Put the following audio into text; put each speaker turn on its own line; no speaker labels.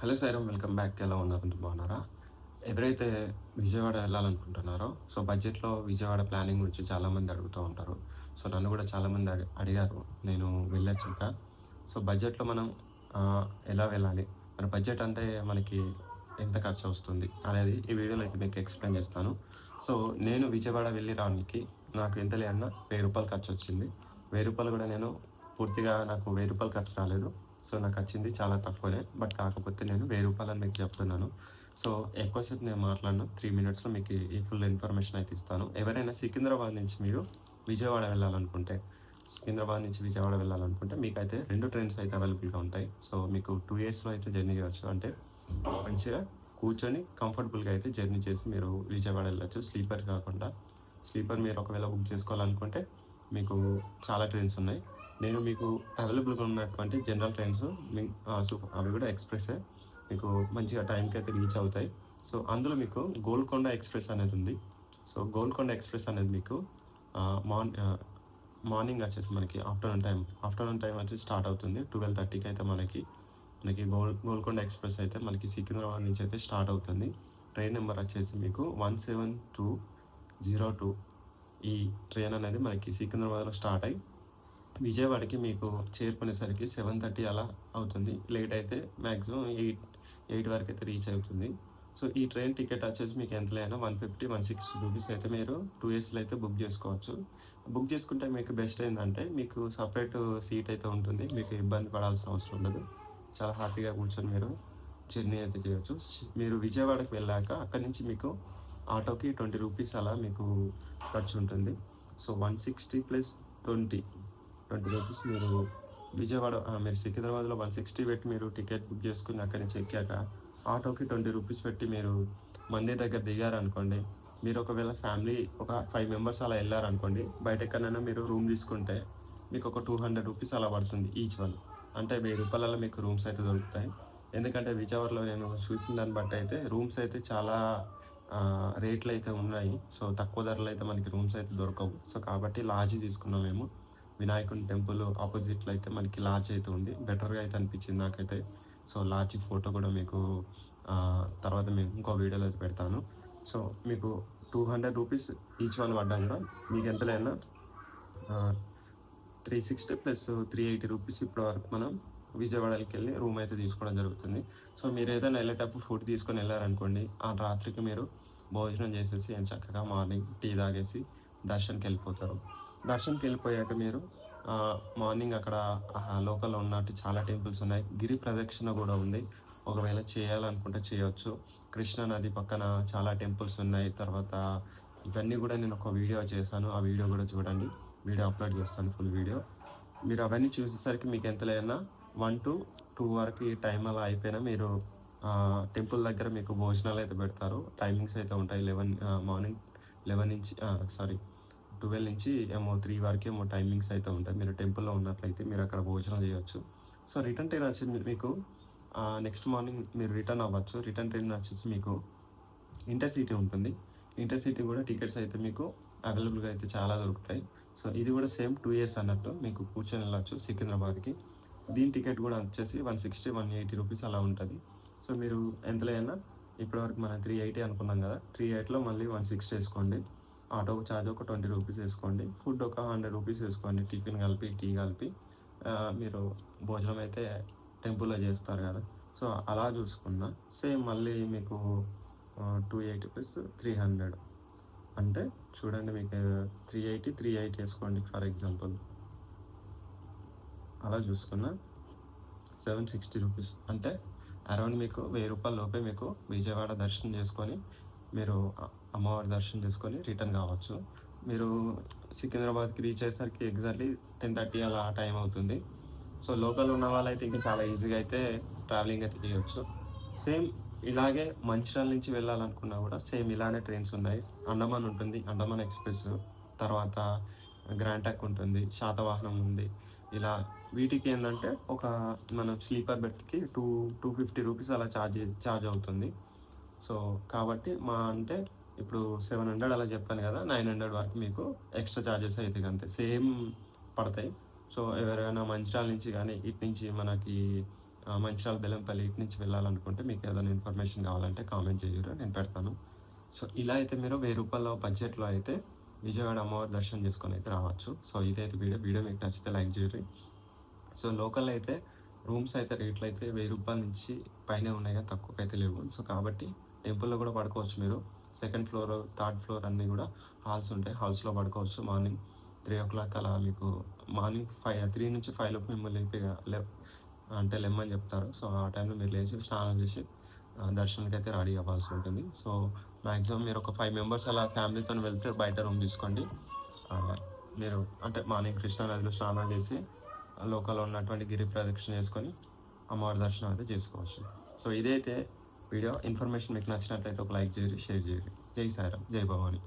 Hello సైరం welcome back. ఎలా ఉన్నారు? బాగున్నారా? ఎవరైతే విజయవాడ వెళ్ళాలనుకుంటున్నారో సో బడ్జెట్లో విజయవాడ ప్లానింగ్ గురించి చాలామంది అడుగుతూ ఉంటారు. సో నన్ను కూడా చాలామంది అడి అడిగారు. నేను వెళ్ళొచ్చాక సో బడ్జెట్లో మనం ఎలా వెళ్ళాలి? మరి బడ్జెట్ అంటే మనకి ఎంత ఖర్చు వస్తుంది అనేది ఈ వీడియోలో అయితే మీకు ఎక్స్ప్లెయిన్ చేస్తాను. సో నేను విజయవాడ వెళ్ళి రావడానికి నాకు ఎంత లేదన్నా వెయ్యి రూపాయలు ఖర్చు వచ్చింది. వెయ్యి రూపాయలు కూడా నేను పూర్తిగా నాకు వెయ్యి రూపాయలు ఖర్చు రాలేదు. సో నాకు వచ్చింది చాలా తక్కువనే బట్ కాకపోతే నేను వెయ్యి రూపాయలని మీకు చెప్తున్నాను. సో ఎక్కువసేపు నేను మాట్లాడను త్రీ మినిట్స్లో మీకు ఈ ఫుల్ ఇన్ఫర్మేషన్ అయితే ఇస్తాను. ఎవరైనా సికింద్రాబాద్ నుంచి మీరు విజయవాడ వెళ్ళాలనుకుంటే సికింద్రాబాద్ నుంచి విజయవాడ వెళ్ళాలనుకుంటే మీకు అయితే రెండు ట్రైన్స్ అయితే అవైలబుల్గా ఉంటాయి. సో మీకు టూ ఇయర్స్లో అయితే జర్నీ చేయవచ్చు అంటే మంచిగా కూర్చొని కంఫర్టబుల్గా అయితే జర్నీ చేసి మీరు విజయవాడ వెళ్ళచ్చు. స్లీపర్ కాకుండా స్లీపర్ మీరు ఒకవేళ బుక్ చేసుకోవాలనుకుంటే మీకు చాలా ట్రైన్స్ ఉన్నాయి. నేను మీకు అవైలబుల్గా ఉన్నటువంటి జనరల్ ట్రైన్స్ మీ- సూపర్ అవి కూడా ఎక్స్ప్రెసే మీకు మంచిగా టైంకి అయితే రీచ్ అవుతాయి. సో అందులో మీకు గోల్కొండ ఎక్స్ప్రెస్ అనేది ఉంది. సో గోల్కొండ ఎక్స్ప్రెస్ అనేది మీకు మార్న్ మార్నింగ్ వచ్చేసి మనకి ఆఫ్టర్నూన్ టైం ఆఫ్టర్నూన్ టైం వచ్చి స్టార్ట్ అవుతుంది. ట్వెల్వ్ థర్టీకి అయితే మనకి మనకి గోల్ గోల్కొండ ఎక్స్ప్రెస్ అయితే మనకి సికింద్రాబాద్ నుంచి అయితే స్టార్ట్ అవుతుంది. ట్రైన్ నెంబర్ వచ్చేసి మీకు one seven two zero two ఈ ట్రైన్ అనేది మనకి సికింద్రాబాద్లో స్టార్ట్ అయ్యి విజయవాడకి మీకు చేరుకునేసరికి సెవెన్ థర్టీ అలా అవుతుంది. లేట్ అయితే మ్యాక్సిమం ఎయిట్ ఎయిట్ వరకు అయితే రీచ్ అవుతుంది. సో ఈ ట్రైన్ టికెట్ వచ్చేసి మీకు ఎంతలో అయినా one fifty one sixty rupees అయితే మీరు టూ ఇయర్స్లో అయితే బుక్ చేసుకోవచ్చు. బుక్ చేసుకుంటే మీకు బెస్ట్ ఏంటంటే మీకు సపరేట్ సీట్ అయితే ఉంటుంది. మీకు ఇబ్బంది పడాల్సిన అవసరం ఉండదు. చాలా హ్యాపీగా కూర్చొని మీరు జర్నీ అయితే చేయొచ్చు. మీరు విజయవాడకి వెళ్ళాక అక్కడి నుంచి మీకు ఆటోకి ట్వంటీ రూపీస్ అలా మీకు ఖర్చు ఉంటుంది. So one sixty plus twenty twenty rupees మీరు విజయవాడ మీరు సికింద్రాబాద్లో వన్ సిక్స్టీ పెట్టి మీరు టికెట్ బుక్ చేసుకుని అక్కడి నుంచి ఎక్కాక ఆటోకి ట్వంటీ రూపీస్ పెట్టి మీరు మందిర్ దగ్గర దిగారనుకోండి మీరు ఒకవేళ ఫ్యామిలీ ఒక ఫైవ్ మెంబర్స్ అలా వెళ్ళారనుకోండి బయట ఎక్కడైనా మీరు రూమ్ తీసుకుంటే మీకు ఒక టూ హండ్రెడ్ రూపీస్ అలా పడుతుంది ఈచ్ వన్. అంటే వెయ్యి రూపాయలలో మీకు రూమ్స్ అయితే దొరుకుతాయి. ఎందుకంటే విజయవాడలో నేను చూసిన దాన్ని బట్టి అయితే రూమ్స్ అయితే చాలా రేట్లు అయితే ఉన్నాయి. సో తక్కువ ధరలు అయితే మనకి రూమ్స్ అయితే దొరకవు. సో కాబట్టి లాడ్జ్ తీసుకున్నాం మేము. వినాయకుని టెంపుల్ ఆపోజిట్లో అయితే మనకి లార్జ్ అయితే ఉంది. బెటర్గా అయితే అనిపించింది నాకైతే. సో లార్జ్ ఫోటో కూడా మీకు తర్వాత మీకు ఇంకో వీడియోలో అయితే పెడతాను. సో మీకు two hundred rupees each one పడ్డా కూడా మీకు ఎంతలైనా? Three sixty plus three eighty rupees ఇప్పటి వరకు మనం విజయవాడకి వెళ్ళి రూమ్ అయితే తీసుకోవడం జరుగుతుంది. సో మీరు ఏదైనా వెళ్ళేటప్పుడు ఫుడ్ తీసుకొని వెళ్ళారనుకోండి ఆ రాత్రికి మీరు భోజనం చేసేసి చక్కగా మార్నింగ్ టీ తాగేసి దర్శన్కి వెళ్ళిపోతారు. దర్శనంకి వెళ్ళిపోయాక మీరు మార్నింగ్ అక్కడ లోకల్లో ఉన్నట్టు చాలా టెంపుల్స్ ఉన్నాయి. గిరి ప్రదక్షిణ కూడా ఉంది. ఒకవేళ చేయాలనుకుంటే చేయొచ్చు. కృష్ణా నది పక్కన చాలా టెంపుల్స్ ఉన్నాయి. తర్వాత ఇవన్నీ కూడా నేను ఒక వీడియో చేశాను. ఆ వీడియో కూడా చూడండి. వీడియో అప్లోడ్ చేస్తాను ఫుల్ వీడియో. మీరు అవన్నీ చూసేసరికి మీకు ఎంత లేదన్నా వన్ టు టూ వరకు ఈ టైం అలా అయిపోయినా మీరు టెంపుల్ దగ్గర మీకు భోజనాలు అయితే పెడతారు. టైమింగ్స్ అయితే ఉంటాయి. లెవెన్ మార్నింగ్ లెవెన్ నుంచి సారీ ట్వెల్వ్ నుంచి ఏమో త్రీ వరకు ఏమో టైమింగ్స్ అయితే ఉంటాయి. మీరు టెంపుల్లో ఉన్నట్లయితే మీరు అక్కడ భోజనం చేయవచ్చు సో రిటర్న్ ట్రైన్ వచ్చి మీకు నెక్స్ట్ మార్నింగ్ మీరు రిటర్న్ అవ్వచ్చు. రిటర్న్ ట్రైన్ వచ్చేసి మీకు ఇంటర్సిటీ ఉంటుంది. ఇంటర్సిటీ కూడా టికెట్స్ అయితే మీకు అవైలబుల్గా అయితే చాలా దొరుకుతాయి. సో ఇది కూడా సేమ్ టూ ఇయర్స్ అన్నట్టు మీకు కూర్చొని వెళ్ళచ్చు సికింద్రాబాద్కి. దీని టికెట్ కూడా వచ్చేసి one sixty one eighty rupees అలా ఉంటుంది. సో మీరు ఎంతలో అయినా ఇప్పటివరకు మనం త్రీ ఎయిటీ అనుకున్నాం కదా త్రీ ఎయిట్లో మళ్ళీ వన్ సిక్స్టీ వేసుకోండి. ఆటో ఛార్జ్ ఒక ట్వంటీ రూపీస్ వేసుకోండి. ఫుడ్ ఒక హండ్రెడ్ రూపీస్ వేసుకోండి. టిఫిన్ కలిపి టీ కలిపి. మీరు భోజనం అయితే టెంపుల్లో చేస్తారు కదా. సో అలా చూసుకున్నా సేమ్ మళ్ళీ మీకు two eighty plus three hundred. అంటే చూడండి మీకు త్రీ ఎయిటీ త్రీ ఎయిటీ వేసుకోండి ఫర్ ఎగ్జాంపుల్. అలా చూసుకున్నా. Seven sixty rupees. అంటే అరౌండ్ మీకు వెయ్యి రూపాయల లోపే మీకు విజయవాడ దర్శనం చేసుకొని మీరు అమ్మవారి దర్శనం చేసుకొని రిటర్న్ కావచ్చు. మీరు సికింద్రాబాద్కి రీచ్ అయ్యేసరికి ఎగ్జాక్ట్లీ టెన్ థర్టీ అలా టైం అవుతుంది. సో లోకల్ ఉన్న వాళ్ళైతే ఇంకా చాలా ఈజీగా అయితే ట్రావెలింగ్ అయితే చేయొచ్చు. సేమ్ ఇలాగే మంచిర్యాల నుంచి వెళ్ళాలనుకున్నా కూడా సేమ్ ఇలానే ట్రైన్స్ ఉన్నాయి. అండమాన్ ఉంటుంది అండమాన్ ఎక్స్ప్రెస్ తర్వాత గ్రాంటాక్ ఉంటుంది శాతవాహనం ఉంది. ఇలా వీటికి ఏంటంటే ఒక మనం స్లీపర్ బెర్త్కి టూ టూ ఫిఫ్టీ రూపీస్ అలా ఛార్జ్ ఛార్జ్ అవుతుంది. సో కాబట్టి మా అంటే ఇప్పుడు సెవెన్ హండ్రెడ్ అలా చెప్పాను కదా నైన్ హండ్రెడ్ వరకు మీకు ఎక్స్ట్రా ఛార్జెస్ అయితే అంతే. సేమ్ పడతాయి. సో ఎవరైనా మంచిర్యాల నుంచి కానీ ఇటు నుంచి మనకి మంచిర్యాల బెల్లంపల్లి ఇటు నుంచి వెళ్ళాలనుకుంటే మీకు ఏదైనా ఇన్ఫర్మేషన్ కావాలంటే కామెంట్ చేయరు నేను పెడతాను. సో ఇలా అయితే మీరు వెయ్యి రూపాయల బడ్జెట్లో అయితే విజయవాడ అమ్మవారి దర్శనం చేసుకొని అయితే రావచ్చు. సో ఇదైతే వీడియో వీడియో మీకు నచ్చితే లైక్ చేయరు సో లోకల్ అయితే రూమ్స్ అయితే రేట్లు అయితే వెయ్యి రూపాయల నుంచి పైన ఉన్నాయి కానీ తక్కువ అయితే లేవు. సో కాబట్టి టెంపుల్లో కూడా పడుకోవచ్చు మీరు. సెకండ్ ఫ్లోర్ థర్డ్ ఫ్లోర్ అన్నీ కూడా హాల్స్ ఉంటాయి. హాల్స్లో పడుకోవచ్చు. మార్నింగ్ త్రీ ఓ క్లాక్ అలా మీకు మార్నింగ్ ఫైవ్ త్రీ నుంచి ఫైవ్ లోపు మిమ్మల్ని లేపి లే అంటే లెమ్మని చెప్తారు. సో ఆ టైంలో మీరు లేచి స్నానం చేసి దర్శనానికి అయితే రెడీ అవ్వాల్సి ఉంటుంది. సో మ్యాక్సిమం మీరు ఒక ఫైవ్ మెంబర్స్ అలా ఫ్యామిలీతో వెళ్తే బయట రూమ్ తీసుకోండి. మీరు అంటే మార్నింగ్ కృష్ణా నదిలో స్నానం చేసి లోకల్లో ఉన్నటువంటి గిరి ప్రదక్షిణ చేసుకొని అమ్మవారి దర్శనం అయితే చేసుకోవచ్చు. సో ఇదైతే వీడియో ఇన్ఫర్మేషన్ మీకు నచ్చినట్లయితే ఒక లైక్ చేయరు షేర్ చేయరు జై సాయిరామ్ జై భవాని.